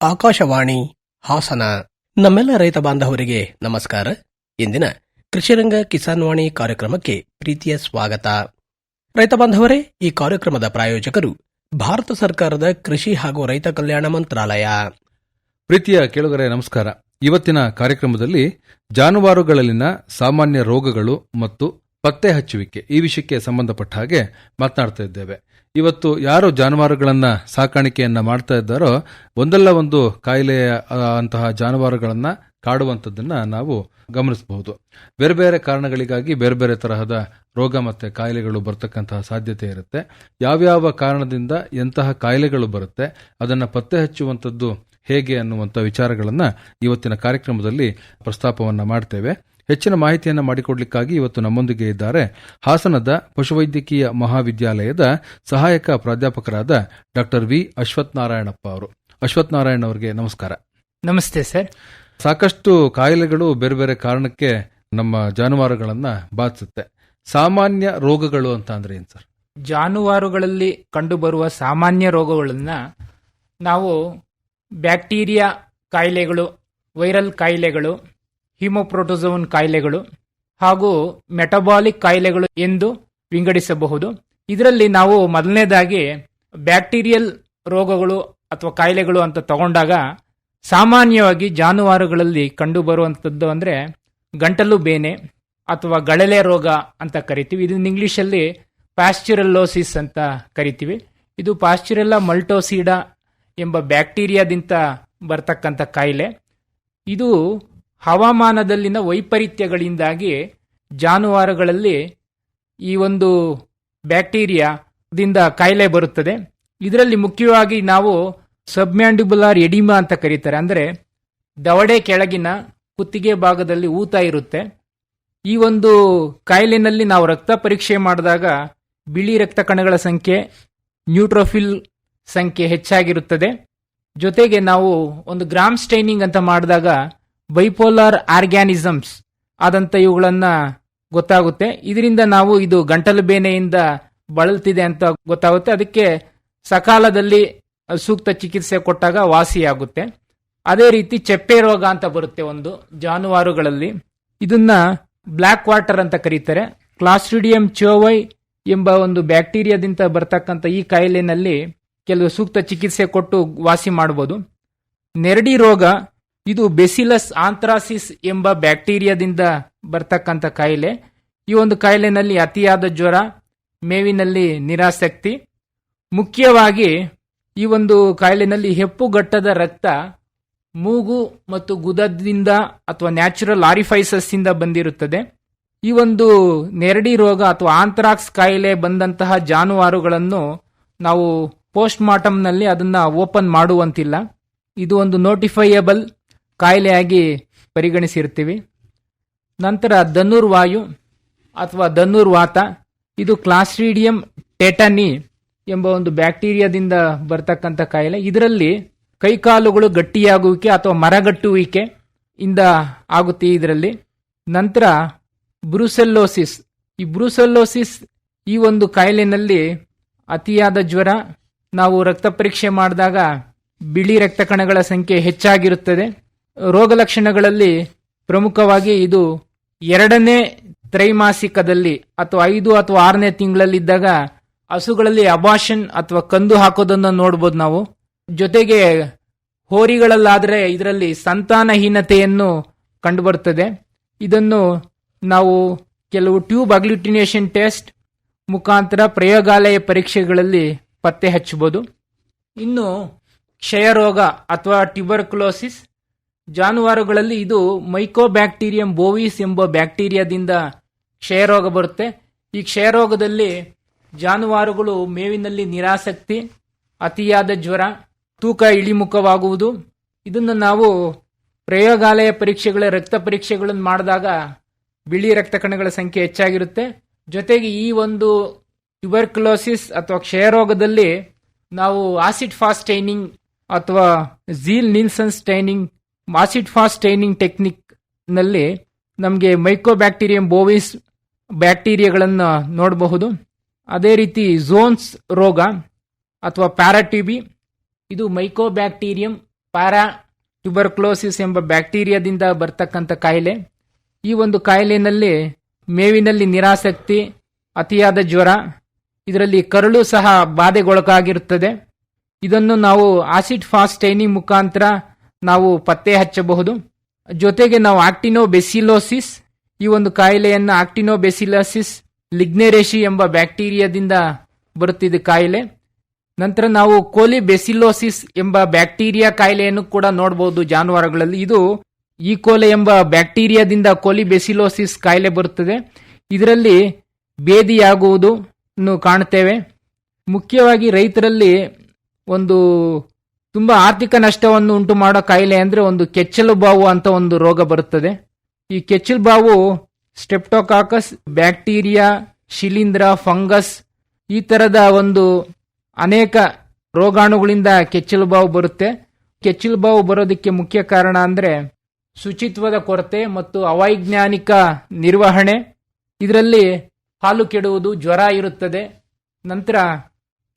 ಆಕಾಶವಾಣಿ ಹಾಸನ. ನಮ್ಮೆಲ್ಲ ರೈತ ಬಾಂಧವರಿಗೆ ನಮಸ್ಕಾರ. ಇಂದಿನ ಕೃಷಿರಂಗ ಕಿಸಾನ್ ವಾಣಿ ಕಾರ್ಯಕ್ರಮಕ್ಕೆ ಪ್ರೀತಿಯ ಸ್ವಾಗತ. ರೈತ ಬಾಂಧವರೇ, ಈ ಕಾರ್ಯಕ್ರಮದ ಪ್ರಾಯೋಜಕರು ಭಾರತ ಸರ್ಕಾರದ ಕೃಷಿ ಹಾಗೂ ರೈತ ಕಲ್ಯಾಣ ಮಂತ್ರಾಲಯ. ಪ್ರೀತಿಯ ಕೇಳುಗರೆ, ನಮಸ್ಕಾರ. ಇವತ್ತಿನ ಕಾರ್ಯಕ್ರಮದಲ್ಲಿ ಜಾನುವಾರುಗಳಲ್ಲಿನ ಸಾಮಾನ್ಯ ರೋಗಗಳು ಮತ್ತು ಪತ್ತೆ ಹಚ್ಚುವಿಕೆ ಈ ವಿಷಯಕ್ಕೆ ಸಂಬಂಧಪಟ್ಟ ಹಾಗೆ ಮಾತನಾಡ್ತಾ ಇದ್ದೇವೆ. ಇವತ್ತು ಯಾರು ಜಾನುವಾರುಗಳನ್ನ ಸಾಕಾಣಿಕೆಯನ್ನ ಮಾಡ್ತಾ ಇದ್ದಾರೋ ಒಂದಲ್ಲ ಒಂದು ಕಾಯಿಲೆಯ ಅಂತಹ ಜಾನುವಾರುಗಳನ್ನ ಕಾಡುವಂಥದ್ದನ್ನ ನಾವು ಗಮನಿಸಬಹುದು. ಬೇರೆ ಬೇರೆ ಕಾರಣಗಳಿಗಾಗಿ ಬೇರೆ ಬೇರೆ ತರಹದ ರೋಗ ಮತ್ತೆ ಕಾಯಿಲೆಗಳು ಬರ್ತಕ್ಕಂತಹ ಸಾಧ್ಯತೆ ಇರುತ್ತೆ. ಯಾವ್ಯಾವ ಕಾರಣದಿಂದ ಎಂತಹ ಕಾಯಿಲೆಗಳು ಬರುತ್ತೆ, ಅದನ್ನ ಪತ್ತೆ ಹಚ್ಚುವಂಥದ್ದು ಹೇಗೆ ಅನ್ನುವಂಥ ವಿಚಾರಗಳನ್ನ ಇವತ್ತಿನ ಕಾರ್ಯಕ್ರಮದಲ್ಲಿ ಪ್ರಸ್ತಾಪವನ್ನು ಮಾಡ್ತೇವೆ. ಹೆಚ್ಚಿನ ಮಾಹಿತಿಯನ್ನು ಮಾಡಿಕೊಡ್ಲಿಕ್ಕಾಗಿ ಇವತ್ತು ನಮ್ಮೊಂದಿಗೆ ಇದ್ದಾರೆ ಹಾಸನದ ಪಶುವೈದ್ಯಕೀಯ ಮಹಾವಿದ್ಯಾಲಯದ ಸಹಾಯಕ ಪ್ರಾಧ್ಯಾಪಕರಾದ ಡಾಕ್ಟರ್ ವಿ ಅಶ್ವತ್ಥನಾರಾಯಣಪ್ಪ ಅವರು. ಅಶ್ವತ್ಥನಾರಾಯಣ ನಾರಾಯಣ್ ಅವರಿಗೆ ನಮಸ್ಕಾರ. ನಮಸ್ತೆ ಸರ್. ಸಾಕಷ್ಟು ಕಾಯಿಲೆಗಳು ಬೇರೆ ಬೇರೆ ಕಾರಣಕ್ಕೆ ನಮ್ಮ ಜಾನುವಾರುಗಳನ್ನು ಬಾಧಿಸುತ್ತೆ. ಸಾಮಾನ್ಯ ರೋಗಗಳು ಅಂತ ಅಂದ್ರೆ ಏನ್ ಸರ್? ಜಾನುವಾರುಗಳಲ್ಲಿ ಕಂಡುಬರುವ ಸಾಮಾನ್ಯ ರೋಗಗಳನ್ನ ನಾವು ಬ್ಯಾಕ್ಟೀರಿಯಾ ಕಾಯಿಲೆಗಳು ವೈರಲ್ ಕಾಯಿಲೆಗಳು ಹಿಮೋಪ್ರೋಟೋಸೋನ್ ಕಾಯಿಲೆಗಳು ಹಾಗೂ ಮೆಟಬಾಲಿಕ್ ಕಾಯಿಲೆಗಳು ಎಂದು ವಿಂಗಡಿಸಬಹುದು. ಇದರಲ್ಲಿ ನಾವು ಮೊದಲನೇದಾಗಿ ಬ್ಯಾಕ್ಟೀರಿಯಲ್ ರೋಗಗಳು ಅಥವಾ ಕಾಯಿಲೆಗಳು ಅಂತ ತಗೊಂಡಾಗ ಸಾಮಾನ್ಯವಾಗಿ ಜಾನುವಾರುಗಳಲ್ಲಿ ಕಂಡುಬರುವಂಥದ್ದು ಅಂದರೆ ಗಂಟಲು ಬೇನೆ ಅಥವಾ ಗಳಲೆ ರೋಗ ಅಂತ ಕರಿತೀವಿ. ಇದನ್ನ ಇಂಗ್ಲೀಷಲ್ಲಿ ಪ್ಯಾಸ್ಚುರಲ್ಲೋಸಿಸ್ ಅಂತ ಕರಿತೀವಿ. ಇದು ಪಾಶ್ಚುರಲ್ಲ ಮಲ್ಟೋಸಿಡಾ ಎಂಬ ಬ್ಯಾಕ್ಟೀರಿಯಾದಿಂದ ಬರ್ತಕ್ಕಂಥ ಕಾಯಿಲೆ. ಇದು ಹವಾಮಾನದಲ್ಲಿನ ವೈಪರೀತ್ಯಗಳಿಂದಾಗಿ ಜಾನುವಾರುಗಳಲ್ಲಿ ಈ ಒಂದು ಬ್ಯಾಕ್ಟೀರಿಯಾದಿಂದ ಕಾಯಿಲೆ ಬರುತ್ತದೆ. ಇದರಲ್ಲಿ ಮುಖ್ಯವಾಗಿ ನಾವು ಸಬ್ಮ್ಯಾಂಡಿಬುಲಾರ್ ಎಡಿಮಾ ಅಂತ ಕರೀತಾರೆ. ಅಂದರೆ ದವಡೆ ಕೆಳಗಿನ ಕುತ್ತಿಗೆ ಭಾಗದಲ್ಲಿ ಊತ ಇರುತ್ತೆ. ಈ ಒಂದು ಕಾಯಿಲೆನಲ್ಲಿ ನಾವು ರಕ್ತ ಪರೀಕ್ಷೆ ಮಾಡಿದಾಗ ಬಿಳಿ ರಕ್ತ ಕಣಗಳ ಸಂಖ್ಯೆ, ನ್ಯೂಟ್ರೋಫಿಲ್ ಸಂಖ್ಯೆ ಹೆಚ್ಚಾಗಿರುತ್ತದೆ. ಜೊತೆಗೆ ನಾವು ಒಂದು ಗ್ರಾಮ್ ಸ್ಟೈನಿಂಗ್ ಅಂತ ಮಾಡಿದಾಗ ಬೈಪೋಲಾರ್ ಆರ್ಗ್ಯಾನಿಸಮ್ಸ್ ಆದಂತ ಇವುಗಳನ್ನ ಗೊತ್ತಾಗುತ್ತೆ. ಇದರಿಂದ ನಾವು ಇದು ಗಂಟಲು ಬೇನೆಯಿಂದ ಬಳಲ್ತಿದೆ ಅಂತ ಗೊತ್ತಾಗುತ್ತೆ. ಅದಕ್ಕೆ ಸಕಾಲದಲ್ಲಿ ಸೂಕ್ತ ಚಿಕಿತ್ಸೆ ಕೊಟ್ಟಾಗ ವಾಸಿಯಾಗುತ್ತೆ. ಅದೇ ರೀತಿ ಚೆಪ್ಪೆ ರೋಗ ಅಂತ ಬರುತ್ತೆ ಒಂದು ಜಾನುವಾರುಗಳಲ್ಲಿ. ಇದನ್ನ ಬ್ಲ್ಯಾಕ್ ವಾಟರ್ ಅಂತ ಕರೀತಾರೆ. ಕ್ಲಾಸ್ಟ್ರಿಡಿಯಂ ಚೋವೈ ಎಂಬ ಒಂದು ಬ್ಯಾಕ್ಟೀರಿಯಾದಿಂದ ಬರ್ತಕ್ಕಂಥ ಈ ಕಾಯಿಲೆನಲ್ಲಿ ಕೆಲವು ಸೂಕ್ತ ಚಿಕಿತ್ಸೆ ಕೊಟ್ಟು ವಾಸಿ ಮಾಡಬಹುದು ನೆರಡಿ ರೋಗ ಇದು ಬೆಸಿಲಸ್ ಆಂಥ್ರಾಸಿಸ್ ಎಂಬ ಬ್ಯಾಕ್ಟೀರಿಯಾದಿಂದ ಬರ್ತಕ್ಕಂಥ ಕಾಯಿಲೆ. ಈ ಒಂದು ಕಾಯಿಲೆನಲ್ಲಿ ಅತಿಯಾದ ಜ್ವರ, ಮೇವಿನಲ್ಲಿ ನಿರಾಸಕ್ತಿ. ಮುಖ್ಯವಾಗಿ ಈ ಒಂದು ಕಾಯಿಲೆನಲ್ಲಿ ಹೆಪ್ಪುಗಟ್ಟದ ರಕ್ತ, ಮೂಗು ಮತ್ತು ಗುದದಿಂದ ಅಥವಾ ನ್ಯಾಚುರಲ್ ಆರಿಫೈಸಸ್ ಇಂದ ಬಂದಿರುತ್ತದೆ. ಈ ಒಂದು ನೆರಡಿ ರೋಗ ಅಥವಾ ಆಂಥ್ರಾಕ್ಸ್ ಕಾಯಿಲೆ ಬಂದಂತಹ ಜಾನುವಾರುಗಳನ್ನು ನಾವು ಪೋಸ್ಟ್ ಮಾರ್ಟಮ್ನಲ್ಲಿ ಅದನ್ನ ಓಪನ್ ಮಾಡುವಂತಿಲ್ಲ. ಇದು ಒಂದು ನೋಟಿಫೈಯಬಲ್ ಕಾಯಿಲೆಯಾಗಿ ಪರಿಗಣಿಸಿರ್ತೀವಿ. ನಂತರ ಧನುರ್ವಾಯು ಅಥವಾ ಧನುರ್ವಾತ ಇದು ಕ್ಲಾಸ್ಟ್ರೀಡಿಯಂ ಟೆಟನಿ ಎಂಬ ಒಂದು ಬ್ಯಾಕ್ಟೀರಿಯಾದಿಂದ ಬರ್ತಕ್ಕಂಥ ಕಾಯಿಲೆ. ಇದರಲ್ಲಿ ಕೈಕಾಲುಗಳು ಗಟ್ಟಿಯಾಗುವಿಕೆ ಅಥವಾ ಮರಗಟ್ಟುವಿಕೆ ಇಂದ ಆಗುತ್ತೆ ಇದರಲ್ಲಿ. ನಂತರ ಬ್ರೂಸೆಲ್ಲೋಸಿಸ್. ಈ ಬ್ರೂಸೆಲ್ಲೋಸಿಸ್ ಈ ಒಂದು ಕಾಯಿಲೆನಲ್ಲಿ ಅತಿಯಾದ ಜ್ವರ, ನಾವು ರಕ್ತ ಪರೀಕ್ಷೆ ಮಾಡಿದಾಗ ಬಿಳಿ ರಕ್ತ ಕಣಗಳ ಸಂಖ್ಯೆ ಹೆಚ್ಚಾಗಿರುತ್ತದೆ. ರೋಗ ಲಕ್ಷಣಗಳಲ್ಲಿ ಪ್ರಮುಖವಾಗಿ ಇದು ಎರಡನೇ ತ್ರೈಮಾಸಿಕದಲ್ಲಿ ಅಥವಾ ಐದು ಅಥವಾ ಆರನೇ ತಿಂಗಳಲ್ಲಿದ್ದಾಗ ಹಸುಗಳಲ್ಲಿ ಅಬಾಷನ್ ಅಥವಾ ಕಂದು ಹಾಕೋದನ್ನು ನೋಡ್ಬೋದು ನಾವು. ಜೊತೆಗೆ ಹೋರಿಗಳಲ್ಲಾದರೆ ಇದರಲ್ಲಿ ಸಂತಾನಹೀನತೆಯನ್ನು ಕಂಡುಬರ್ತದೆ. ಇದನ್ನು ನಾವು ಕೆಲವು ಟ್ಯೂಬ್ ಅಗ್ಲುಟಿನೇಷನ್ ಟೆಸ್ಟ್ ಮುಖಾಂತರ ಪ್ರಯೋಗಾಲಯ ಪರೀಕ್ಷೆಗಳಲ್ಲಿ ಪತ್ತೆ ಹಚ್ಚಬಹುದು. ಇನ್ನು ಕ್ಷಯರೋಗ ಅಥವಾ ಟ್ಯೂಬರ್ಕ್ಲೋಸಿಸ್ ಜಾನುವಾರುಗಳಲ್ಲಿ ಇದು ಮೈಕೋಬ್ಯಾಕ್ಟೀರಿಯಂ ಬೋವಿಸ್ ಎಂಬ ಬ್ಯಾಕ್ಟೀರಿಯಾದಿಂದ ಕ್ಷಯರೋಗ ಬರುತ್ತೆ. ಈ ಕ್ಷಯರೋಗದಲ್ಲಿ ಜಾನುವಾರುಗಳು ಮೇವಿನಲ್ಲಿ ನಿರಾಸಕ್ತಿ, ಅತಿಯಾದ ಜ್ವರ, ತೂಕ ಇಳಿಮುಖವಾಗುವುದು. ಇದನ್ನು ನಾವು ಪ್ರಯೋಗಾಲಯ ಪರೀಕ್ಷೆಗಳ ರಕ್ತ ಪರೀಕ್ಷೆಗಳನ್ನು ಮಾಡಿದಾಗ ಬಿಳಿ ರಕ್ತ ಕಣಗಳ ಸಂಖ್ಯೆ ಹೆಚ್ಚಾಗಿರುತ್ತೆ. ಜೊತೆಗೆ ಈ ಒಂದು ಟ್ಯುಬರ್ಕ್ಲೋಸಿಸ್ ಅಥವಾ ಕ್ಷಯರೋಗದಲ್ಲಿ ನಾವು ಆಸಿಡ್ ಫಾಸ್ಟ್ ಟೈನಿಂಗ್ ಅಥವಾ Ziehl Neelsen staining acid fast staining ಟೆಕ್ನಿಕ್ನಲ್ಲಿ ನಮಗೆ ಮೈಕ್ರೋಬ್ಯಾಕ್ಟೀರಿಯಂ ಬೋವಿಸ್ ಬ್ಯಾಕ್ಟೀರಿಯಾಗಳನ್ನು ನೋಡಬಹುದು. ಅದೇ ರೀತಿ ಝೋನ್ಸ್ ರೋಗ ಅಥವಾ ಪ್ಯಾರಾಟಿಬಿ ಇದು ಮೈಕೋಬ್ಯಾಕ್ಟೀರಿಯಂ ಪ್ಯಾರಾ ಟ್ಯುಬರ್ಕ್ಲೋಸಿಸ್ ಎಂಬ ಬ್ಯಾಕ್ಟೀರಿಯಾದಿಂದ ಬರ್ತಕ್ಕಂಥ ಕಾಯಿಲೆ. ಈ ಒಂದು ಕಾಯಿಲೆಯಲ್ಲಿ ಮೇವಿನಲ್ಲಿ ನಿರಾಸಕ್ತಿ, ಅತಿಯಾದ ಜ್ವರ, ಇದರಲ್ಲಿ ಕರಳು ಸಹ ಬಾಧೆಗೊಳಗಾಗಿರುತ್ತದೆ. ಇದನ್ನು ನಾವು ಆಸಿಡ್ ಫಾಸ್ಟ್ ಸ್ಟೈನಿಂಗ್ ಮುಖಾಂತರ ನಾವು ಪತ್ತೆ ಹಚ್ಚಬಹುದು. ಜೊತೆಗೆ ನಾವು ಆಕ್ಟಿನೋ ಬೆಸಿಲೋಸಿಸ್ ಈ ಒಂದು ಕಾಯಿಲೆಯನ್ನು ಆಕ್ಟಿನೋ ಬೆಸಿಲೋಸಿಸ್ ಲಿಗ್ನೆರೇಶಿ ಎಂಬ ಬ್ಯಾಕ್ಟೀರಿಯಾದಿಂದ ಬರುತ್ತಿದೆ ಕಾಯಿಲೆ. ನಂತರ ನಾವು ಕೋಲಿ ಬೆಸಿಲೋಸಿಸ್ ಎಂಬ ಬ್ಯಾಕ್ಟೀರಿಯಾ ಕಾಯಿಲೆಯನ್ನು ಕೂಡ ನೋಡಬಹುದು ಜಾನುವಾರುಗಳಲ್ಲಿ. ಇದು ಈ ಕೋಲೆ ಎಂಬ ಬ್ಯಾಕ್ಟೀರಿಯಾದಿಂದ ಕೋಲಿ ಬೆಸಿಲೋಸಿಸ್ ಕಾಯಿಲೆ ಬರುತ್ತದೆ. ಇದರಲ್ಲಿ ಬೇದಿಯಾಗುವುದು ಕಾಣುತ್ತೇವೆ. ಮುಖ್ಯವಾಗಿ ರೈತರಲ್ಲಿ ಒಂದು ತುಂಬಾ ಆರ್ಥಿಕ ನಷ್ಟವನ್ನು ಉಂಟು ಮಾಡೋ ಕಾಯಿಲೆ ಅಂದ್ರೆ ಒಂದು ಕೆಚ್ಚಲು ಬಾವು ಅಂತ ಒಂದು ರೋಗ ಬರುತ್ತದೆ. ಈ ಕೆಚ್ಚಲು ಬಾವು ಸ್ಟೆಪ್ಟೋಕಾಕಸ್ ಬ್ಯಾಕ್ಟೀರಿಯಾ, ಶಿಲೀಂಧ್ರ, ಫಂಗಸ್ ಈ ತರದ ಒಂದು ಅನೇಕ ರೋಗಾಣುಗಳಿಂದ ಕೆಚ್ಚಲು ಬಾವು ಬರುತ್ತೆ. ಕೆಚ್ಚಲು ಬಾವು ಬರೋದಕ್ಕೆ ಮುಖ್ಯ ಕಾರಣ ಅಂದ್ರೆ ಶುಚಿತ್ವದ ಕೊರತೆ ಮತ್ತು ಅವೈಜ್ಞಾನಿಕ ನಿರ್ವಹಣೆ. ಇದರಲ್ಲಿ ಹಾಲು ಕೆಡುವುದು, ಜ್ವರ ಇರುತ್ತದೆ. ನಂತರ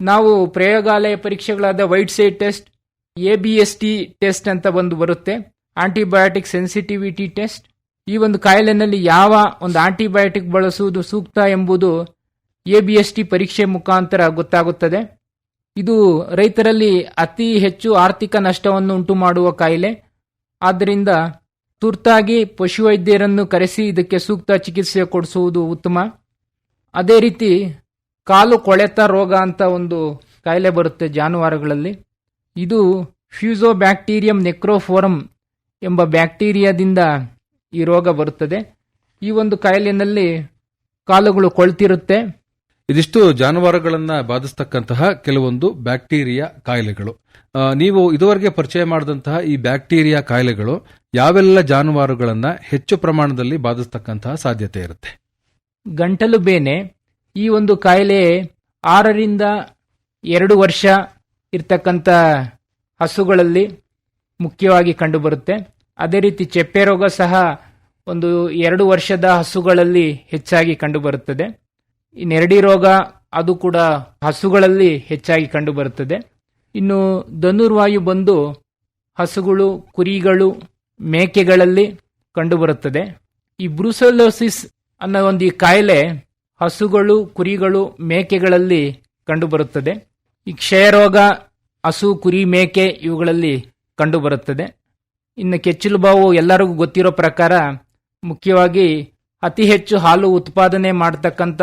ನಾವು ಪ್ರಯೋಗಾಲಯ ಪರೀಕ್ಷೆಗಳಾದ whiteside test A B S T test ಅಂತ ಒಂದು ಬರುತ್ತೆ. ಆಂಟಿಬಯೋಟಿಕ್ ಸೆನ್ಸಿಟಿವಿಟಿ ಟೆಸ್ಟ್ ಈ ಒಂದು ಕಾಯಿಲೆನಲ್ಲಿ ಯಾವ ಒಂದು ಆಂಟಿಬಯೋಟಿಕ್ ಬಳಸುವುದು ಸೂಕ್ತ ಎಂಬುದು ಎ ಬಿ ಎಸ್ ಟಿ ಪರೀಕ್ಷೆ ಮುಖಾಂತರ ಗೊತ್ತಾಗುತ್ತದೆ. ಇದು ರೈತರಲ್ಲಿ ಅತಿ ಹೆಚ್ಚು ಆರ್ಥಿಕ ನಷ್ಟವನ್ನು ಉಂಟು ಮಾಡುವ ಕಾಯಿಲೆ. ಆದ್ದರಿಂದ ತುರ್ತಾಗಿ ಪಶುವೈದ್ಯರನ್ನು ಕರೆಸಿ ಇದಕ್ಕೆ ಸೂಕ್ತ ಚಿಕಿತ್ಸೆ ಕೊಡಿಸುವುದು ಉತ್ತಮ. ಅದೇ ರೀತಿ ಕಾಲು ಕೊಳೆತ ರೋಗ ಅಂತ ಒಂದು ಕಾಯಿಲೆ ಬರುತ್ತೆ ಜಾನುವಾರುಗಳಲ್ಲಿ. ಇದು ಫ್ಯೂಸೋಬ್ಯಾಕ್ಟೀರಿಯಂ ನೆಕ್ರೋಫೋರಮ್ ಎಂಬ ಬ್ಯಾಕ್ಟೀರಿಯಾದಿಂದ ಈ ರೋಗ ಬರುತ್ತದೆ. ಈ ಒಂದು ಕಾಯಿಲೆಯಲ್ಲಿ ಕಾಲುಗಳು ಕೊಳ್ತಿರುತ್ತೆ. ಇದಿಷ್ಟು ಜಾನುವಾರುಗಳನ್ನ ಬಾಧಿಸ್ತಕ್ಕಂತಹ ಕೆಲವೊಂದು ಬ್ಯಾಕ್ಟೀರಿಯಾ ಕಾಯಿಲೆಗಳು. ನೀವು ಇದುವರೆಗೆ ಪರಿಚಯ ಮಾಡಿದಂತಹ ಈ ಬ್ಯಾಕ್ಟೀರಿಯಾ ಕಾಯಿಲೆಗಳು ಯಾವೆಲ್ಲ ಜಾನುವಾರುಗಳನ್ನ ಹೆಚ್ಚು ಪ್ರಮಾಣದಲ್ಲಿ ಬಾಧಿಸ್ತಕ್ಕಂತಹ ಸಾಧ್ಯತೆ ಇರುತ್ತೆ? ಗಂಟಲು ಬೇನೆ ಈ ಒಂದು ಕಾಯಿಲೆ ಆರರಿಂದ ಎರಡು ವರ್ಷ ಇರ್ತಕ್ಕಂಥ ಹಸುಗಳಲ್ಲಿ ಮುಖ್ಯವಾಗಿ ಕಂಡುಬರುತ್ತೆ. ಅದೇ ರೀತಿ ಚೆಪ್ಪೆ ರೋಗ ಸಹ ಒಂದು ಎರಡು ವರ್ಷದ ಹಸುಗಳಲ್ಲಿ ಹೆಚ್ಚಾಗಿ ಕಂಡುಬರುತ್ತದೆ. ನೆರಡಿ ರೋಗ ಅದು ಕೂಡ ಹಸುಗಳಲ್ಲಿ ಹೆಚ್ಚಾಗಿ ಕಂಡುಬರುತ್ತದೆ. ಇನ್ನು ಧನುರ್ವಾಯು ಬಂದು ಹಸುಗಳು, ಕುರಿಗಳು, ಮೇಕೆಗಳಲ್ಲಿ ಕಂಡುಬರುತ್ತದೆ. ಈ ಬ್ರೂಸೋಲೋಸಿಸ್ ಅನ್ನೋ ಒಂದು ಈ ಕಾಯಿಲೆ ಹಸುಗಳು, ಕುರಿಗಳು, ಮೇಕೆಗಳಲ್ಲಿ ಕಂಡುಬರುತ್ತದೆ. ಈ ಕ್ಷಯರೋಗ, ಹಸು, ಕುರಿ, ಮೇಕೆ ಇವುಗಳಲ್ಲಿ ಕಂಡುಬರುತ್ತದೆ. ಇನ್ನು ಕೆಚ್ಚಲು ಬಾವು ಎಲ್ಲರಿಗೂ ಗೊತ್ತಿರೋ ಪ್ರಕಾರ ಮುಖ್ಯವಾಗಿ ಅತಿ ಹೆಚ್ಚು ಹಾಲು ಉತ್ಪಾದನೆ ಮಾಡತಕ್ಕಂಥ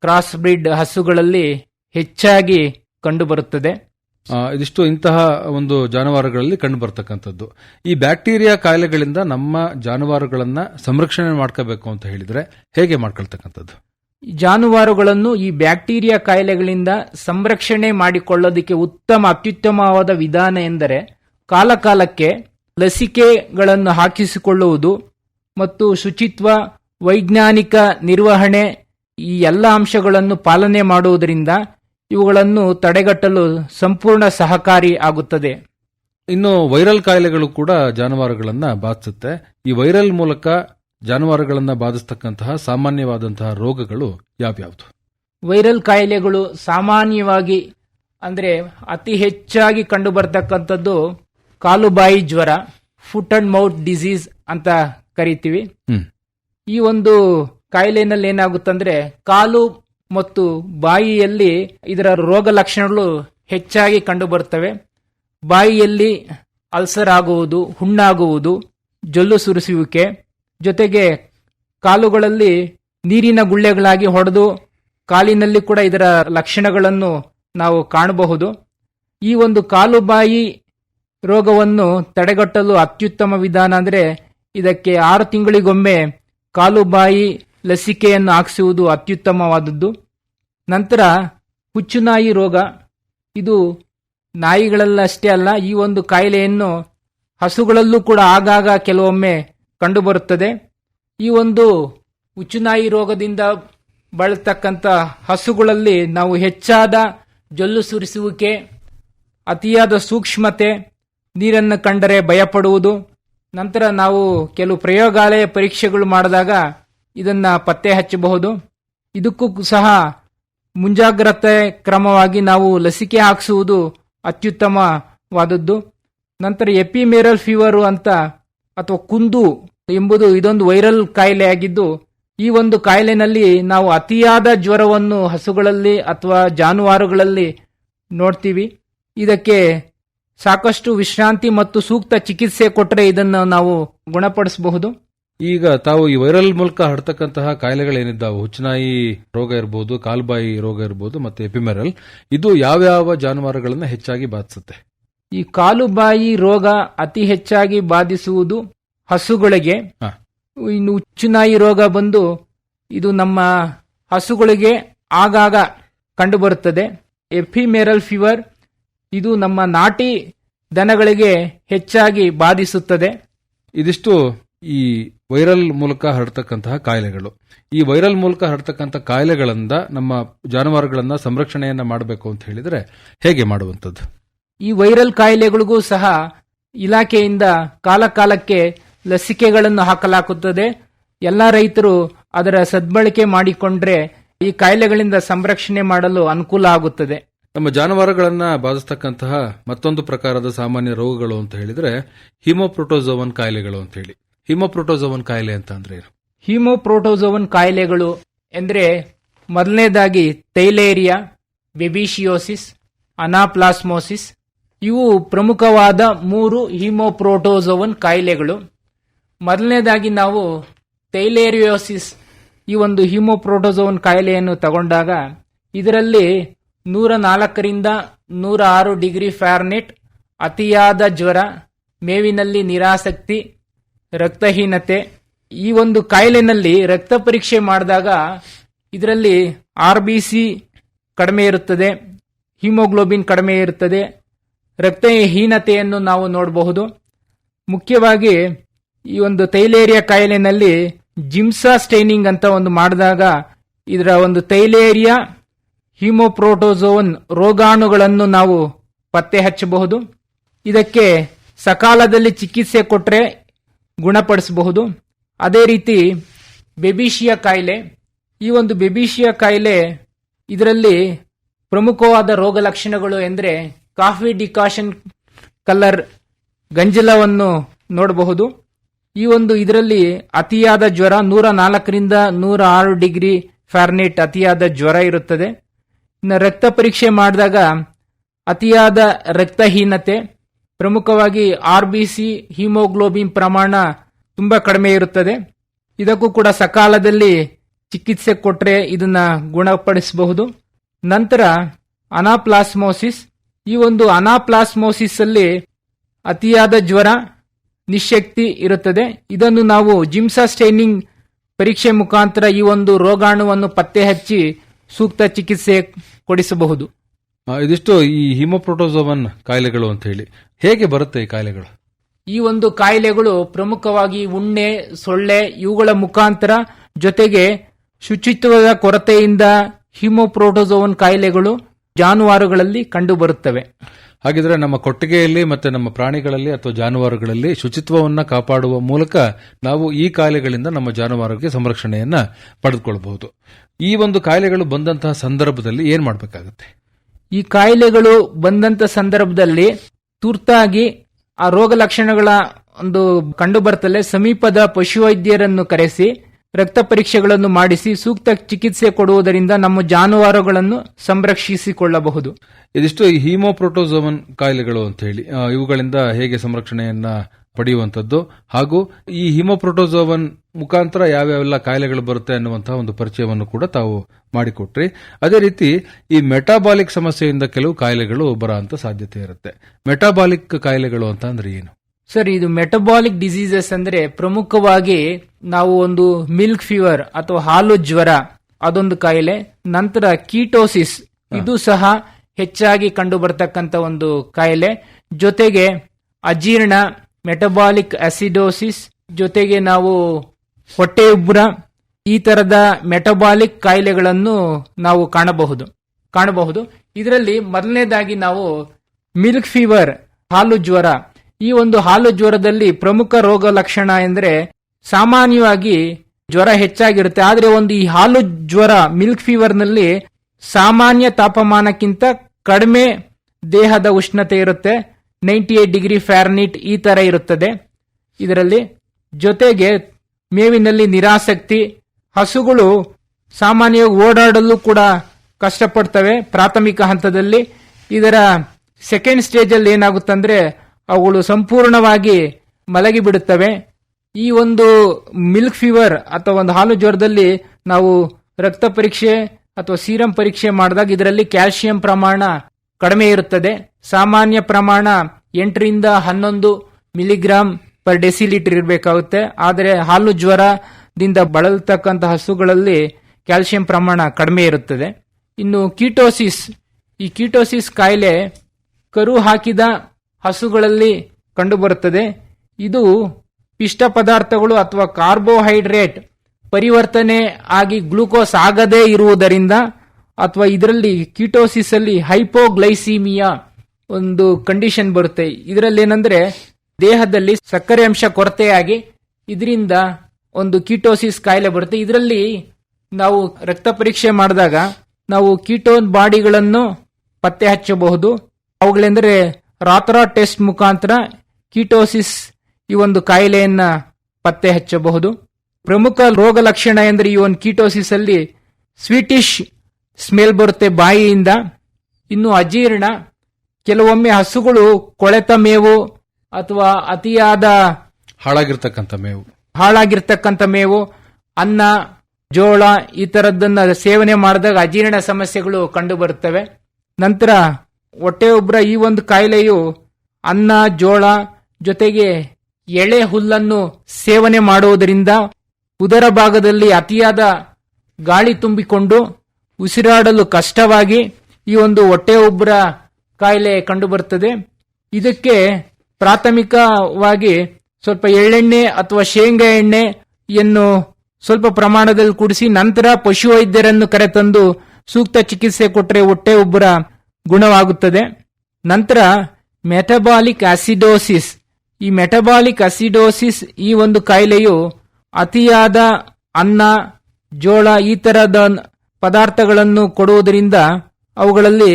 ಕ್ರಾಸ್ ಬ್ರೀಡ್ ಹಸುಗಳಲ್ಲಿ ಹೆಚ್ಚಾಗಿ ಕಂಡುಬರುತ್ತದೆ. ಇದಿಷ್ಟು ಇಂತಹ ಒಂದು ಜಾನುವಾರುಗಳಲ್ಲಿ ಕಂಡು ಬರ್ತಕ್ಕಂಥದ್ದು ಈ ಬ್ಯಾಕ್ಟೀರಿಯಾ ಕಾಯಿಲೆಗಳಿಂದ ನಮ್ಮ ಜಾನುವಾರುಗಳನ್ನ ಸಂರಕ್ಷಣೆ ಮಾಡ್ಕೋಬೇಕು ಅಂತ ಹೇಳಿದ್ರೆ ಹೇಗೆ ಮಾಡ್ಕೊಳ್ತಕ್ಕಂಥದ್ದು? ಜಾನುವಾರುಗಳನ್ನು ಈ ಬ್ಯಾಕ್ಟೀರಿಯಾ ಕಾಯಿಲೆಗಳಿಂದ ಸಂರಕ್ಷಣೆ ಮಾಡಿಕೊಳ್ಳೋದಕ್ಕೆ ಉತ್ತಮ, ಅತ್ಯುತ್ತಮವಾದ ವಿಧಾನ ಎಂದರೆ ಕಾಲಕಾಲಕ್ಕೆ ಲಸಿಕೆಗಳನ್ನು ಹಾಕಿಸಿಕೊಳ್ಳುವುದು ಮತ್ತು ಶುಚಿತ್ವ, ವೈಜ್ಞಾನಿಕ ನಿರ್ವಹಣೆ ಈ ಎಲ್ಲ ಅಂಶಗಳನ್ನು ಪಾಲನೆ ಮಾಡುವುದರಿಂದ ಇವುಗಳನ್ನು ತಡೆಗಟ್ಟಲು ಸಂಪೂರ್ಣ ಸಹಕಾರಿ ಆಗುತ್ತದೆ. ಇನ್ನು ವೈರಲ್ ಕಾಯಿಲೆಗಳು ಕೂಡ ಜಾನುವಾರುಗಳನ್ನು ಬಾಧಿಸುತ್ತೆ. ಈ ವೈರಲ್ ಮೂಲಕ ಜಾನುವಾರುಗಳನ್ನ ಬಾಧಿಸ್ತಕ್ಕಂತಹ ಸಾಮಾನ್ಯವಾದಂತಹ ರೋಗಗಳು ಯಾವ್ಯಾವುದು? ವೈರಲ್ ಕಾಯಿಲೆಗಳು ಸಾಮಾನ್ಯವಾಗಿ ಅಂದರೆ ಅತಿ ಹೆಚ್ಚಾಗಿ ಕಂಡುಬರ್ತಕ್ಕಂಥದ್ದು ಕಾಲುಬಾಯಿ ಜ್ವರ ಫುಟ್ ಅಂಡ್ ಮೌತ್ ಡಿಸೀಸ್ ಅಂತ ಕರಿತೀವಿ. ಈ ಒಂದು ಕಾಯಿಲೆನಲ್ಲಿ ಏನಾಗುತ್ತಂದ್ರೆ ಕಾಲು ಮತ್ತು ಬಾಯಿಯಲ್ಲಿ ಇದರ ರೋಗ ಲಕ್ಷಣಗಳು ಹೆಚ್ಚಾಗಿ ಕಂಡುಬರುತ್ತವೆ ಬಾಯಿಯಲ್ಲಿ ಅಲ್ಸರ್ ಆಗುವುದು ಹುಣ್ಣಾಗುವುದು ಜೊಲ್ಲು ಸುರಿಸುವಿಕೆ ಜೊತೆಗೆ ಕಾಲುಗಳಲ್ಲಿ ನೀರಿನ ಗುಳ್ಳೆಗಳಾಗಿ ಹೊಡೆದು ಕಾಲಿನಲ್ಲಿ ಕೂಡ ಇದರ ಲಕ್ಷಣಗಳನ್ನು ನಾವು ಕಾಣಬಹುದು. ಈ ಒಂದು ಕಾಲುಬಾಯಿ ರೋಗವನ್ನು ತಡೆಗಟ್ಟಲು ಅತ್ಯುತ್ತಮ ವಿಧಾನ ಅಂದರೆ ಇದಕ್ಕೆ ಆರು ತಿಂಗಳಿಗೊಮ್ಮೆ ಕಾಲುಬಾಯಿ ಲಸಿಕೆಯನ್ನು ಹಾಕಿಸುವುದು ಅತ್ಯುತ್ತಮವಾದದ್ದು. ನಂತರ ಹುಚ್ಚುನಾಯಿ ರೋಗ. ಇದು ನಾಯಿಗಳಲ್ಲಷ್ಟೇ ಅಲ್ಲ, ಈ ಒಂದು ಕಾಯಿಲೆಯನ್ನು ಹಸುಗಳಲ್ಲೂ ಕೂಡ ಆಗಾಗ ಕೆಲವೊಮ್ಮೆ ಕಂಡುಬರುತ್ತದೆ. ಈ ಒಂದು ಹುಚ್ಚುನಾಯಿ ರೋಗದಿಂದ ಬಳತಕ್ಕಂಥ ಹಸುಗಳಲ್ಲಿ ನಾವು ಹೆಚ್ಚಾದ ಜೊಲ್ಲು ಸುರಿಸುವಿಕೆ, ಅತಿಯಾದ ಸೂಕ್ಷ್ಮತೆ, ನೀರನ್ನು ಕಂಡರೆ ಭಯಪಡುವುದು. ನಂತರ ನಾವು ಕೆಲವು ಪ್ರಯೋಗಾಲಯ ಪರೀಕ್ಷೆಗಳು ಮಾಡಿದಾಗ ಇದನ್ನು ಪತ್ತೆ ಹಚ್ಚಬಹುದು. ಇದಕ್ಕೂ ಸಹ ಮುಂಜಾಗ್ರತೆ ಕ್ರಮವಾಗಿ ನಾವು ಲಸಿಕೆ ಹಾಕಿಸುವುದು ಅತ್ಯುತ್ತಮವಾದದ್ದು. ನಂತರ ಎಪಿಮೇರಲ್ ಫೀವರು ಅಂತ ಅಥವಾ ಕುಂದು ಎಂಬುದು ಇದೊಂದು ವೈರಲ್ ಕಾಯಿಲೆ ಆಗಿದ್ದು ಈ ಒಂದು ಕಾಯಿಲೆನಲ್ಲಿ ನಾವು ಅತಿಯಾದ ಜ್ವರವನ್ನು ಹಸುಗಳಲ್ಲಿ ಅಥವಾ ಜಾನುವಾರುಗಳಲ್ಲಿ ನೋಡ್ತೀವಿ. ಇದಕ್ಕೆ ಸಾಕಷ್ಟು ವಿಶ್ರಾಂತಿ ಮತ್ತು ಸೂಕ್ತ ಚಿಕಿತ್ಸೆ ಕೊಟ್ಟರೆ ಇದನ್ನು ನಾವು ಗುಣಪಡಿಸಬಹುದು. ಈಗ ತಾವು ಈ ವೈರಲ್ ಮೂಲಕ ಹರಡ್ತಕ್ಕಂತಹ ಕಾಯಿಲೆಗಳೇನಿದ್ದಾವೆ? ಹುಚ್ಚನಾಯಿ ರೋಗ ಇರಬಹುದು ಕಾಲ್ಬಾಯಿ ರೋಗ ಇರಬಹುದು ಮತ್ತೆ ಎಪಿಮೆರಲ್. ಇದು ಯಾವ್ಯಾವ ಜಾನುವಾರುಗಳನ್ನ ಹೆಚ್ಚಾಗಿ ಬಾಧಿಸುತ್ತೆ? ಈ ಕಾಲುಬಾಯಿ ರೋಗ ಅತಿ ಹೆಚ್ಚಾಗಿ ಬಾಧಿಸುವುದು ಹಸುಗಳಿಗೆ. ಇನ್ನು ಹುಚ್ಚುನಾಯಿ ರೋಗ ಬಂದು ಇದು ನಮ್ಮ ಹಸುಗಳಿಗೆ ಆಗಾಗ ಕಂಡುಬರುತ್ತದೆ. ಎಫಿಮೆರಲ್ ಫೀವರ್ ಇದು ನಮ್ಮ ನಾಟಿ ದನಗಳಿಗೆ ಹೆಚ್ಚಾಗಿ ಬಾಧಿಸುತ್ತದೆ. ಇದಿಷ್ಟು ಈ ವೈರಲ್ ಮೂಲಕ ಹರಡ್ತಕ್ಕಂತಹ ಕಾಯಿಲೆಗಳು. ಈ ವೈರಲ್ ಮೂಲಕ ಹರಡ್ತಕ್ಕಂಥ ಕಾಯಿಲೆಗಳಿಂದ ನಮ್ಮ ಜಾನುವಾರುಗಳನ್ನ ಸಂರಕ್ಷಣೆಯನ್ನ ಮಾಡಬೇಕು ಅಂತ ಹೇಳಿದ್ರೆ ಹೇಗೆ ಮಾಡುವಂಥದ್ದು? ಈ ವೈರಲ್ ಕಾಯಿಲೆಗಳಿಗೂ ಸಹ ಇಲಾಖೆಯಿಂದ ಕಾಲಕಾಲಕ್ಕೆ ಲಸಿಕೆಗಳನ್ನು ಹಾಕಲಾಗುತ್ತದೆ. ಎಲ್ಲ ರೈತರು ಅದರ ಸದ್ಬಳಕೆ ಮಾಡಿಕೊಂಡ್ರೆ ಈ ಕಾಯಿಲೆಗಳಿಂದ ಸಂರಕ್ಷಣೆ ಮಾಡಲು ಅನುಕೂಲ ಆಗುತ್ತದೆ. ನಮ್ಮ ಜಾನುವಾರುಗಳನ್ನ ಬಾಧಿಸ್ತಕ್ಕಂತಹ ಮತ್ತೊಂದು ಪ್ರಕಾರದ ಸಾಮಾನ್ಯ ರೋಗಗಳು ಅಂತ ಹೇಳಿದ್ರೆ ಹಿಮೋಪ್ರೋಟೋಸೋವನ್ ಕಾಯಿಲೆಗಳು ಅಂತ ಹೇಳಿ. ಹಿಮೋಪ್ರೋಟೋಸೋವನ್ ಕಾಯಿಲೆ ಅಂತ ಅಂದ್ರೆ ಏನು? ಹಿಮೋಪ್ರೋಟೋಸೋವನ್ ಕಾಯಿಲೆಗಳು ಎಂದರೆ ಮೊದಲನೇದಾಗಿ ತೈಲೇರಿಯಾ ಬೆಬಿಶಿಯೋಸಿಸ್ ಅನಾಪ್ಲಾಸ್ಮೋಸಿಸ್ ಇವು ಪ್ರಮುಖವಾದ ಮೂರು ಹಿಮೋಪ್ರೋಟೋಸೋವನ್ ಕಾಯಿಲೆಗಳು. ಮೊದಲನೇದಾಗಿ ನಾವು ತೈಲೇರಿಯೋಸಿಸ್, ಈ ಒಂದು ಹಿಮೋಪ್ರೋಟೋಸೋವನ್ ಕಾಯಿಲೆಯನ್ನು ತಗೊಂಡಾಗ ಇದರಲ್ಲಿ ನೂರ ನಾಲ್ಕರಿಂದ ನೂರ ಆರು ಡಿಗ್ರಿ ಫ್ಯಾರ್ನೆಟ್ ಅತಿಯಾದ ಜ್ವರ, ಮೇವಿನಲ್ಲಿ ನಿರಾಸಕ್ತಿ, ರಕ್ತಹೀನತೆ. ಈ ಒಂದು ಕಾಯಿಲೆನಲ್ಲಿ ರಕ್ತ ಪರೀಕ್ಷೆ ಮಾಡಿದಾಗ ಇದರಲ್ಲಿ ಆರ್ ಬಿ ಸಿ ಕಡಿಮೆ ಇರುತ್ತದೆ, ಹಿಮೋಗ್ಲೋಬಿನ್ ಕಡಿಮೆ ಇರುತ್ತದೆ ರಕ್ತಹೀನತೆಯನ್ನು ನಾವು ನೋಡಬಹುದು. ಮುಖ್ಯವಾಗಿ ಈ ಒಂದು ತೈಲೇರಿಯಾ ಕಾಯಿಲೆನಲ್ಲಿ ಜಿಮ್ಸಾ ಸ್ಟೈನಿಂಗ್ ಅಂತ ಒಂದು ಮಾಡಿದಾಗ ಇದರ ಒಂದು ತೈಲೇರಿಯಾ ಹಿಮೋಪ್ರೋಟೋಸೋನ್ ರೋಗಾಣುಗಳನ್ನು ನಾವು ಪತ್ತೆ ಹಚ್ಚಬಹುದು. ಇದಕ್ಕೆ ಸಕಾಲದಲ್ಲಿ ಚಿಕಿತ್ಸೆ ಕೊಟ್ಟರೆ ಗುಣಪಡಿಸಬಹುದು. ಅದೇ ರೀತಿ ಬೆಬಿಷಿಯಾ ಕಾಯಿಲೆ. ಈ ಒಂದು ಬೆಬಿಷಿಯಾ ಕಾಯಿಲೆ ಇದರಲ್ಲಿ ಪ್ರಮುಖವಾದ ರೋಗ ಲಕ್ಷಣಗಳು ಎಂದರೆ ಕಾಫಿ ಡಿಕಾಷನ್ ಕಲರ್ ಗಂಜಲವನ್ನು ನೋಡಬಹುದು. ಈ ಒಂದು ಇದರಲ್ಲಿ ಅತಿಯಾದ ಜ್ವರ ನೂರ ನಾಲ್ಕರಿಂದ ನೂರ ಆರು ಡಿಗ್ರಿ ಫ್ಯಾರ್ನೇಟ್ ಅತಿಯಾದ ಜ್ವರ ಇರುತ್ತದೆ. ಇನ್ನು ರಕ್ತ ಪರೀಕ್ಷೆ ಮಾಡಿದಾಗ ಅತಿಯಾದ ರಕ್ತಹೀನತೆ, ಪ್ರಮುಖವಾಗಿ ಆರ್ ಬಿ ಸಿ ಹಿಮೋಗ್ಲೋಬಿನ್ ಪ್ರಮಾಣ ತುಂಬಾ ಕಡಿಮೆ ಇರುತ್ತದೆ. ಇದಕ್ಕೂ ಕೂಡ ಸಕಾಲದಲ್ಲಿ ಚಿಕಿತ್ಸೆ ಕೊಟ್ಟರೆ ಇದನ್ನ ಗುಣಪಡಿಸಬಹುದು. ನಂತರ ಅನಾಪ್ಲಾಸ್ಮೋಸಿಸ್ ಈ ಒಂದು ಅನಾಪ್ಲಾಸ್ಮೋಸಿಸ್ ಅಲ್ಲಿ ಅತಿಯಾದ ಜ್ವರ ನಿಶಕ್ತಿ ಇರುತ್ತದೆ. ಇದನ್ನು ನಾವು ಜಿಮ್ಸಾ ಸ್ಟೈನಿಂಗ್ ಪರೀಕ್ಷೆ ಮುಖಾಂತರ ಈ ಒಂದು ರೋಗಾಣುವನ್ನು ಪತ್ತೆ ಹಚ್ಚಿ ಸೂಕ್ತ ಚಿಕಿತ್ಸೆ ಕೊಡಿಸಬಹುದು. ಇದಿಷ್ಟು ಈ ಹಿಮೋಪ್ರೋಟೋಸೋಮನ್ ಕಾಯಿಲೆಗಳು ಅಂತ ಹೇಳಿ. ಹೇಗೆ ಬರುತ್ತೆ ಈ ಕಾಯಿಲೆಗಳು? ಈ ಒಂದು ಕಾಯಿಲೆಗಳು ಪ್ರಮುಖವಾಗಿ ಉಣ್ಣೆ ಸೊಳ್ಳೆ ಇವುಗಳ ಮುಖಾಂತರ ಜೊತೆಗೆ ಶುಚಿತ್ವದ ಕೊರತೆಯಿಂದ ಹಿಮೋಪ್ರೋಟೋಸೋವನ್ ಕಾಯಿಲೆಗಳು ಜಾನುವಾರುಗಳಲ್ಲಿ ಕಂಡುಬರುತ್ತವೆ. ಹಾಗಿದ್ರೆ ನಮ್ಮ ಕೊಟ್ಟಿಗೆಯಲ್ಲಿ ಮತ್ತೆ ನಮ್ಮ ಪ್ರಾಣಿಗಳಲ್ಲಿ ಅಥವಾ ಜಾನುವಾರುಗಳಲ್ಲಿ ಶುಚಿತ್ವವನ್ನು ಕಾಪಾಡುವ ಮೂಲಕ ನಾವು ಈ ಕಾಯಿಲೆಗಳಿಂದ ನಮ್ಮ ಜಾನುವಾರುಗಳಿಗೆ ಸಂರಕ್ಷಣೆಯನ್ನ ಪಡೆದುಕೊಳ್ಳಬಹುದು ಈ ಒಂದು ಕಾಯಿಲೆಗಳು ಬಂದಂತಹ ಸಂದರ್ಭದಲ್ಲಿ ಏನ್ ಮಾಡಬೇಕಾಗುತ್ತೆ? ಈ ಕಾಯಿಲೆಗಳು ಬಂದಂತ ಸಂದರ್ಭದಲ್ಲಿ ತುರ್ತಾಗಿ ಆ ರೋಗ ಲಕ್ಷಣಗಳ ಒಂದು ಕಂಡು ಬರ್ತಲೆ ಸಮೀಪದ ಪಶುವೈದ್ಯರನ್ನು ಕರೆಸಿ ರಕ್ತ ಪರೀಕ್ಷೆಗಳನ್ನು ಮಾಡಿಸಿ ಸೂಕ್ತ ಚಿಕಿತ್ಸೆ ಕೊಡುವುದರಿಂದ ನಮ್ಮ ಜಾನುವಾರುಗಳನ್ನು ಸಂರಕ್ಷಿಸಿಕೊಳ್ಳಬಹುದು. ಇದಿಷ್ಟು ಈ ಹಿಮೋಪ್ರೋಟೋಸೋವನ್ ಕಾಯಿಲೆಗಳು ಅಂತ ಹೇಳಿ ಇವುಗಳಿಂದ ಹೇಗೆ ಸಂರಕ್ಷಣೆಯನ್ನ ಪಡೆಯುವಂತದ್ದು ಹಾಗೂ ಈ ಹಿಮೋಪ್ರೋಟೋಸೋವನ್ ಮುಖಾಂತರ ಯಾವ್ಯಾವೆಲ್ಲ ಕಾಯಿಲೆಗಳು ಬರುತ್ತೆ ಅನ್ನುವಂತಹ ಒಂದು ಪರಿಚಯವನ್ನು ಕೂಡ ತಾವು ಮಾಡಿಕೊಟ್ರಿ. ಅದೇ ರೀತಿ ಈ ಮೆಟಾಬಾಲಿಕ್ ಸಮಸ್ಯೆಯಿಂದ ಕೆಲವು ಕಾಯಿಲೆಗಳು ಬರೋಂತ ಸಾಧ್ಯತೆ ಇರುತ್ತೆ. ಮೆಟಾಬಾಲಿಕ್ ಕಾಯಿಲೆಗಳು ಅಂತ ಏನು? ಸರ್ ಇದು ಮೆಟಬಾಲಿಕ್ ಡಿಸೀಸಸ್ ಅಂದ್ರೆ ಪ್ರಮುಖವಾಗಿ ನಾವು ಒಂದು ಮಿಲ್ಕ್ ಫೀವರ್ ಅಥವಾ ಹಾಲು ಜ್ವರ ಅದೊಂದು ಕಾಯಿಲೆ ನಂತರ ಕೀಟೋಸಿಸ್ ಇದು ಸಹ ಹೆಚ್ಚಾಗಿ ಕಂಡು ಬರ್ತಕ್ಕಂತ ಒಂದು ಕಾಯಿಲೆ. ಜೊತೆಗೆ ಅಜೀರ್ಣ ಮೆಟಬಾಲಿಕ್ ಅಸಿಡೋಸಿಸ್ ಜೊತೆಗೆ ನಾವು ಹೊಟ್ಟೆ ಉಬ್ಬರ ಈ ತರದ ಮೆಟಬಾಲಿಕ್ ಕಾಯಿಲೆಗಳನ್ನು ನಾವು ಕಾಣಬಹುದು ಕಾಣಬಹುದು. ಇದರಲ್ಲಿ ಮೊದಲನೇದಾಗಿ ನಾವು ಮಿಲ್ಕ್ ಫೀವರ್ ಹಾಲು ಜ್ವರ ಈ ಒಂದು ಹಾಲು ಜ್ವರದಲ್ಲಿ ಪ್ರಮುಖ ರೋಗ ಲಕ್ಷಣ ಎಂದರೆ ಸಾಮಾನ್ಯವಾಗಿ ಜ್ವರ ಹೆಚ್ಚಾಗಿರುತ್ತೆ. ಆದರೆ ಒಂದು ಈ ಹಾಲು ಜ್ವರ, ಮಿಲ್ಕ್ ಫೀವರ್ನಲ್ಲಿ ಸಾಮಾನ್ಯ ತಾಪಮಾನಕ್ಕಿಂತ ಕಡಿಮೆ ದೇಹದ ಉಷ್ಣತೆ ಇರುತ್ತೆ. ನೈಂಟಿ ಏಟ್ ಡಿಗ್ರಿ ಫ್ಯಾರ್ನೀಟ್ ಈ ತರ ಇರುತ್ತದೆ. ಇದರಲ್ಲಿ ಜೊತೆಗೆ ಮೇವಿನಲ್ಲಿ ನಿರಾಸಕ್ತಿ, ಹಸುಗಳು ಸಾಮಾನ್ಯವಾಗಿ ಓಡಾಡಲು ಕೂಡ ಕಷ್ಟಪಡ್ತವೆ ಪ್ರಾಥಮಿಕ ಹಂತದಲ್ಲಿ. ಇದರ ಸೆಕೆಂಡ್ ಸ್ಟೇಜ್ ಅಲ್ಲಿ ಏನಾಗುತ್ತಂದ್ರೆ ಅವುಗಳು ಸಂಪೂರ್ಣವಾಗಿ ಮಲಗಿ ಬಿಡುತ್ತವೆ. ಈ ಒಂದು ಮಿಲ್ಕ್ ಫೀವರ್ ಅಥವಾ ಒಂದು ಹಾಲು ಜ್ವರದಲ್ಲಿ ನಾವು ರಕ್ತ ಪರೀಕ್ಷೆ ಅಥವಾ ಸೀರಂ ಪರೀಕ್ಷೆ ಮಾಡಿದಾಗ ಇದರಲ್ಲಿ ಕ್ಯಾಲ್ಸಿಯಂ ಪ್ರಮಾಣ ಕಡಿಮೆ ಇರುತ್ತದೆ. ಸಾಮಾನ್ಯ ಪ್ರಮಾಣ ಎಂಟರಿಂದ ಹನ್ನೊಂದು ಮಿಲಿಗ್ರಾಮ್ ಪರ್ ಡೆಸಿಲೀಟರ್ ಇರಬೇಕಾಗುತ್ತೆ. ಆದರೆ ಹಾಲು ಜ್ವರದಿಂದ ಬಳಲ್ತಕ್ಕಂತಹ ಹಸುಗಳಲ್ಲಿ ಕ್ಯಾಲ್ಸಿಯಂ ಪ್ರಮಾಣ ಕಡಿಮೆ ಇರುತ್ತದೆ. ಇನ್ನು ಕೀಟೋಸಿಸ್ ಈ ಕೀಟೋಸಿಸ್ ಕಾಯಿಲೆ ಕರು ಹಾಕಿದ ಹಸುಗಳಲ್ಲಿ ಕಂಡುಬರುತ್ತದೆ. ಇದು ಪಿಷ್ಟ ಪದಾರ್ಥಗಳು ಅಥವಾ ಕಾರ್ಬೋಹೈಡ್ರೇಟ್ ಪರಿವರ್ತನೆ ಆಗಿ ಗ್ಲೂಕೋಸ್ ಆಗದೇ ಇರುವುದರಿಂದ ಅಥವಾ ಇದರಲ್ಲಿ ಕೀಟೋಸಿಸ್ ಅಲ್ಲಿ ಹೈಪೋಗ್ಲೈಸೀಮಿಯಾ ಒಂದು ಕಂಡೀಷನ್ ಬರುತ್ತೆ. ಇದರಲ್ಲಿ ಏನಂದ್ರೆ ದೇಹದಲ್ಲಿ ಸಕ್ಕರೆ ಅಂಶ ಕೊರತೆಯಾಗಿ ಇದರಿಂದ ಒಂದು ಕೀಟೋಸಿಸ್ ಕಾಯಿಲೆ ಬರುತ್ತೆ. ಇದರಲ್ಲಿ ನಾವು ರಕ್ತ ಪರೀಕ್ಷೆ ಮಾಡಿದಾಗ ನಾವು ಕೀಟೋನ್ ಬಾಡಿಗಳನ್ನು ಪತ್ತೆ ಹಚ್ಚಬಹುದು. ಅವುಗಳೆಂದರೆ ರಾತ್ರಾ ಟೆಸ್ಟ್ ಮುಖಾಂತರ ಕೀಟೋಸಿಸ್ ಈ ಒಂದು ಕಾಯಿಲೆಯನ್ನ ಪತ್ತೆ ಹಚ್ಚಬಹುದು. ಪ್ರಮುಖ ರೋಗ ಲಕ್ಷಣ ಎಂದರೆ ಈ ಒಂದು ಕೀಟೋಸಿಸ್ ಅಲ್ಲಿ ಸ್ವೀಟಿಶ್ ಸ್ಮೆಲ್ ಬರುತ್ತೆ ಬಾಯಿಯಿಂದ. ಇನ್ನು ಅಜೀರ್ಣ ಕೆಲವೊಮ್ಮೆ ಹಸುಗಳು ಕೊಳೆತ ಮೇವು ಅಥವಾ ಅತಿಯಾದ ಹಾಳಾಗಿರ್ತಕ್ಕಂಥ ಮೇವು. ಹಾಳಾಗಿರ್ತಕ್ಕಂಥ ಮೇವು ಅನ್ನ ಜೋಳ ಈ ತರದ್ದನ್ನ ಸೇವನೆ ಮಾಡಿದಾಗ ಅಜೀರ್ಣ ಸಮಸ್ಯೆಗಳು ಕಂಡು ಬರುತ್ತವೆ. ನಂತರ ಹೊಟ್ಟೆ ಒಬ್ಬರ ಈ ಒಂದು ಕಾಯಿಲೆಯು ಅನ್ನ, ಜೋಳ ಜೊತೆಗೆ ಎಳೆ ಹುಲ್ಲನ್ನು ಸೇವನೆ ಮಾಡುವುದರಿಂದ ಉದರ ಭಾಗದಲ್ಲಿ ಅತಿಯಾದ ಗಾಳಿ ತುಂಬಿಕೊಂಡು ಉಸಿರಾಡಲು ಕಷ್ಟವಾಗಿ ಈ ಒಂದು ಹೊಟ್ಟೆ ಉಬ್ಬರ ಕಾಯಿಲೆ ಕಂಡುಬರುತ್ತದೆ. ಇದಕ್ಕೆ ಪ್ರಾಥಮಿಕವಾಗಿ ಸ್ವಲ್ಪ ಎಳ್ಳೆಣ್ಣೆ ಅಥವಾ ಶೇಂಗಾ ಎಣ್ಣೆಯನ್ನು ಸ್ವಲ್ಪ ಪ್ರಮಾಣದಲ್ಲಿ ಕುಡಿಸಿ ನಂತರ ಪಶುವೈದ್ಯರನ್ನು ಕರೆತಂದು ಸೂಕ್ತ ಚಿಕಿತ್ಸೆ ಕೊಟ್ಟರೆ ಹೊಟ್ಟೆ ಉಬ್ಬರ ಗುಣವಾಗುತ್ತದೆ. ನಂತರ ಮೆಟಬಾಲಿಕ್ ಆಸಿಡೋಸಿಸ್. ಈ ಮೆಟಬಾಲಿಕ್ ಅಸಿಡೋಸಿಸ್ ಈ ಒಂದು ಕಾಯಿಲೆಯು ಅತಿಯಾದ ಅನ್ನ, ಜೋಳ ಈ ತರದ ಪದಾರ್ಥಗಳನ್ನು ಕೊಡುವುದರಿಂದ ಅವುಗಳಲ್ಲಿ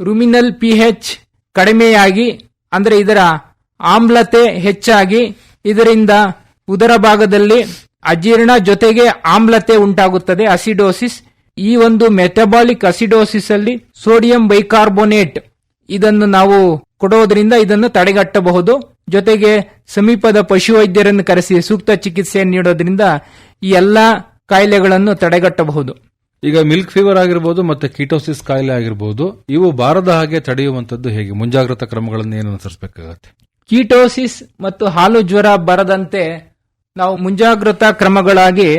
ರುಮಿನಲ್ ಪಿಹೆಚ್ ಕಡಿಮೆಯಾಗಿ, ಅಂದರೆ ಇದರ ಆಮ್ಲತೆ ಹೆಚ್ಚಾಗಿ, ಇದರಿಂದ ಉದರ ಭಾಗದಲ್ಲಿ ಅಜೀರ್ಣ ಜೊತೆಗೆ ಆಮ್ಲತೆ ಉಂಟಾಗುತ್ತದೆ. ಅಸಿಡೋಸಿಸ್ ಈ ಒಂದು ಮೆಟಬಾಲಿಕ್ ಅಸಿಡೋಸಿಸ್ ಅಲ್ಲಿ ಸೋಡಿಯಂ ಬೈಕಾರ್ಬೋನೇಟ್ ಇದನ್ನು ನಾವು ಕೊಡೋದ್ರಿಂದ ಇದನ್ನು ತಡೆಗಟ್ಟಬಹುದು. ಜೊತೆಗೆ ಸಮೀಪದ ಪಶುವೈದ್ಯರನ್ನು ಕರೆಸಿ ಸೂಕ್ತ ಚಿಕಿತ್ಸೆ ನೀಡೋದ್ರಿಂದ ಈ ಎಲ್ಲಾ ಕಾಯಿಲೆಗಳನ್ನು ತಡೆಗಟ್ಟಬಹುದು. ಈಗ ಮಿಲ್ಕ್ ಫೀವರ್ ಆಗಿರ್ಬೋದು ಮತ್ತೆ ಕೀಟೋಸಿಸ್ ಕಾಯಿಲೆ ಆಗಿರ್ಬೋದು ಇವು ಬಾರದ ಹಾಗೆ ತಡೆಯುವಂತದ್ದು ಹೇಗೆ? ಮುಂಜಾಗ್ರತಾ ಕ್ರಮಗಳನ್ನು ಏನು ಅನುಸರಿಸಬೇಕಾಗತ್ತೆ? ಕೀಟೋಸಿಸ್ ಮತ್ತು ಹಾಲು ಜ್ವರ ಬರದಂತೆ ನಾವು ಮುಂಜಾಗ್ರತಾ ಕ್ರಮಗಳಾಗಿ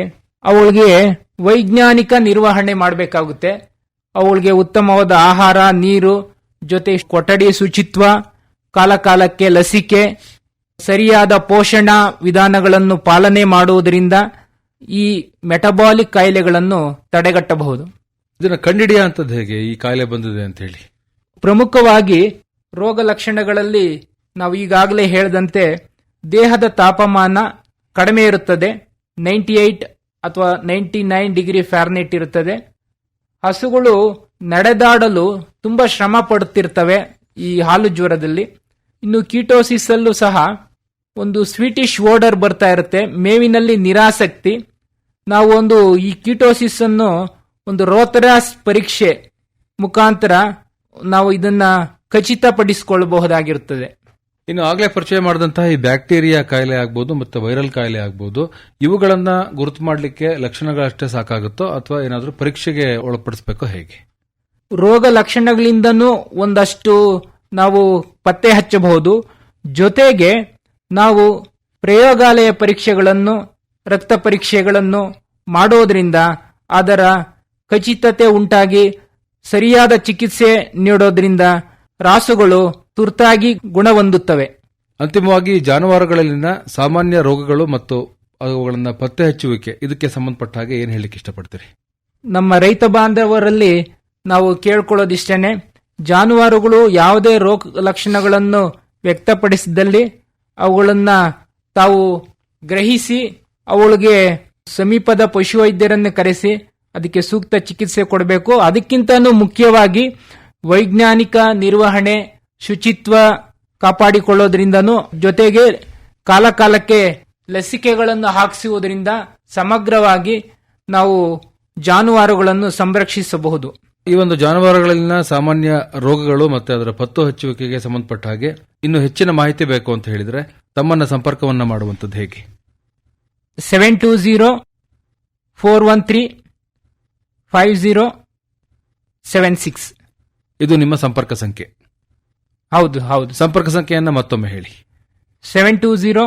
ಅವುಗಳಿಗೆ ವೈಜ್ಞಾನಿಕ ನಿರ್ವಹಣೆ ಮಾಡಬೇಕಾಗುತ್ತೆ. ಅವಳಿಗೆ ಉತ್ತಮವಾದ ಆಹಾರ ನೀರು ಜೊತೆ ಕೊಠಡಿ ಶುಚಿತ್ವ ಕಾಲಕಾಲಕ್ಕೆ ಲಸಿಕೆ ಸರಿಯಾದ ಪೋಷಣಾ ವಿಧಾನಗಳನ್ನು ಪಾಲನೆ ಮಾಡುವುದರಿಂದ ಈ ಮೆಟಬಾಲಿಕ್ ಕಾಯಿಲೆಗಳನ್ನು ತಡೆಗಟ್ಟಬಹುದು. ಇದನ್ನು ಕಂಡಿಡಿಯುವಂಥದ್ದು ಹೇಗೆ? ಈ ಕಾಯಿಲೆ ಬಂದಿದೆ ಅಂತ ಹೇಳಿ. ಪ್ರಮುಖವಾಗಿ ರೋಗ ಲಕ್ಷಣಗಳಲ್ಲಿ ನಾವು ಈಗಾಗಲೇ ಹೇಳಿದಂತೆ ದೇಹದ ತಾಪಮಾನ ಕಡಿಮೆ ಇರುತ್ತದೆ. ನೈಂಟಿ ಏಟ್ ಅಥವಾ ನೈಂಟಿ ನೈನ್ ಡಿಗ್ರಿ ಫ್ಯಾರ್ನೆಟ್ ಇರುತ್ತದೆ. ಹಸುಗಳು ನಡೆದಾಡಲು ತುಂಬಾ ಶ್ರಮ ಪಡುತ್ತಿರ್ತವೆ ಈ ಹಾಲು ಜ್ವರದಲ್ಲಿ. ಇನ್ನು ಕೀಟೋಸಿಸ್ ಅಲ್ಲೂ ಸಹ ಒಂದು ಸ್ವೀಟಿಶ್ ಓಡರ್ ಬರ್ತಾ ಇರುತ್ತೆ. ಮೇವಿನಲ್ಲಿ ನಿರಾಸಕ್ತಿ. ನಾವು ಒಂದು ಈ ಕೀಟೋಸಿಸ್ ಅನ್ನು ಒಂದು ರೋತರಾಸ್ ಪರೀಕ್ಷೆ ಮುಖಾಂತರ ನಾವು ಇದನ್ನ ಖಚಿತಪಡಿಸಿಕೊಳ್ಳಬಹುದಾಗಿರುತ್ತದೆ. ಇನ್ನು ಆಗ್ಲೇ ಪರಿಚಯ ಮಾಡಿದಂತಹ ಈ ಬ್ಯಾಕ್ಟೀರಿಯಾ ಕಾಯಿಲೆ ಆಗ್ಬೋದು ಮತ್ತೆ ವೈರಲ್ ಕಾಯಿಲೆ ಆಗ್ಬೋದು, ಇವುಗಳನ್ನ ಗುರುತು ಮಾಡಲಿಕ್ಕೆ ಲಕ್ಷಣಗಳಷ್ಟೇ ಸಾಕಾಗುತ್ತೋ ಅಥವಾ ಏನಾದರೂ ಪರೀಕ್ಷೆಗೆ ಒಳಪಡಿಸಬೇಕೋ ಹೇಗೆ? ರೋಗ ಲಕ್ಷಣಗಳಿಂದನೂ ಒಂದಷ್ಟು ನಾವು ಪತ್ತೆ ಹಚ್ಚಬಹುದು. ಜೊತೆಗೆ ನಾವು ಪ್ರಯೋಗಾಲಯ ಪರೀಕ್ಷೆಗಳನ್ನು, ರಕ್ತ ಪರೀಕ್ಷೆಗಳನ್ನು ಮಾಡೋದ್ರಿಂದ ಅದರ ಖಚಿತತೆ ಉಂಟಾಗಿ ಸರಿಯಾದ ಚಿಕಿತ್ಸೆ ನೀಡೋದ್ರಿಂದ ರಾಸುಗಳು ತುರ್ತಾಗಿ ಗುಣ ಹೊಂದುತ್ತವೆ ಅಂತಿಮವಾಗಿ ಜಾನುವಾರುಗಳಲ್ಲಿನ ಸಾಮಾನ್ಯ ರೋಗಗಳು ಮತ್ತು ಅವುಗಳನ್ನು ಪತ್ತೆ ಹಚ್ಚುವಿಕೆ ಇದಕ್ಕೆ ಸಂಬಂಧಪಟ್ಟ ಹಾಗೆ ಏನು ಹೇಳಲಿಕ್ಕೆ ಇಷ್ಟಪಡ್ತೀರಿ? ನಮ್ಮ ರೈತ ಬಾಂಧವರಲ್ಲಿ ನಾವು ಕೇಳ್ಕೊಳ್ಳೋದಿಷ್ಟೇನೆ ಜಾನುವಾರುಗಳು ಯಾವುದೇ ರೋಗ ಲಕ್ಷಣಗಳನ್ನು ವ್ಯಕ್ತಪಡಿಸಿದಲ್ಲಿ ಅವುಗಳನ್ನ ತಾವು ಗ್ರಹಿಸಿ ಅವುಗಳಿಗೆ ಸಮೀಪದ ಪಶುವೈದ್ಯರನ್ನು ಕರೆಸಿ ಅದಕ್ಕೆ ಸೂಕ್ತ ಚಿಕಿತ್ಸೆ ಕೊಡಬೇಕು. ಅದಕ್ಕಿಂತನೂ ಮುಖ್ಯವಾಗಿ ವೈಜ್ಞಾನಿಕ ನಿರ್ವಹಣೆ ಶುಚಿತ್ವ ಕಾಪಾಡಿಕೊಳ್ಳೋದ್ರಿಂದನೂ ಜೊತೆಗೆ ಕಾಲಕಾಲಕ್ಕೆ ಲಸಿಕೆಗಳನ್ನು ಹಾಕಿಸುವುದರಿಂದ ಸಮಗ್ರವಾಗಿ ನಾವು ಜಾನುವಾರುಗಳನ್ನು ಸಂರಕ್ಷಿಸಬಹುದು. ಈ ಒಂದು ಜಾನುವಾರುಗಳಲ್ಲಿನ ಸಾಮಾನ್ಯ ರೋಗಗಳು ಮತ್ತೆ ಅದರ ಪತ್ತು ಹಚ್ಚುವಿಕೆಗೆ ಸಂಬಂಧಪಟ್ಟ ಹಾಗೆ ಇನ್ನು ಹೆಚ್ಚಿನ ಮಾಹಿತಿ ಬೇಕು ಅಂತ ಹೇಳಿದ್ರೆ ತಮ್ಮನ್ನ ಸಂಪರ್ಕವನ್ನ ಮಾಡುವಂತದ್ದು ಹೇಗೆ? Seven two zero four one three five zero seven six ಇದು ನಿಮ್ಮ ಸಂಪರ್ಕ ಸಂಖ್ಯೆ. ಹೌದು ಹೌದು. ಸಂಪರ್ಕ ಸಂಖ್ಯೆಯನ್ನು ಮತ್ತೊಮ್ಮೆ ಹೇಳಿ. Seven two zero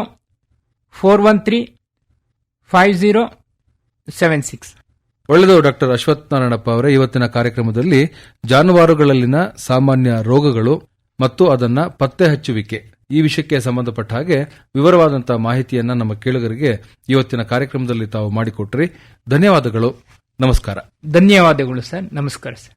four one three five zero seven six ಒಳ್ಳೆಯದು ಡಾಕ್ಟರ್ ಅಶ್ವಥ್ ನಾರಾಯಣಪ್ಪ ಅವರೇ ಇವತ್ತಿನ ಕಾರ್ಯಕ್ರಮದಲ್ಲಿ ಜಾನುವಾರುಗಳಲ್ಲಿನ ಸಾಮಾನ್ಯ ರೋಗಗಳು ಮತ್ತು ಅದನ್ನ ಪತ್ತೆ ಹಚ್ಚುವಿಕೆ ಈ ವಿಷಯಕ್ಕೆ ಸಂಬಂಧಪಟ್ಟ ಹಾಗೆ ವಿವರವಾದಂತಹ ಮಾಹಿತಿಯನ್ನ ನಮ್ಮ ಕೇಳುಗರಿಗೆ ಇವತ್ತಿನ ಕಾರ್ಯಕ್ರಮದಲ್ಲಿ ತಾವು ಮಾಡಿಕೊಟ್ರಿ. ಧನ್ಯವಾದಗಳು. ನಮಸ್ಕಾರ. ಧನ್ಯವಾದಗಳು ಸರ್. ನಮಸ್ಕಾರ ಸರ್.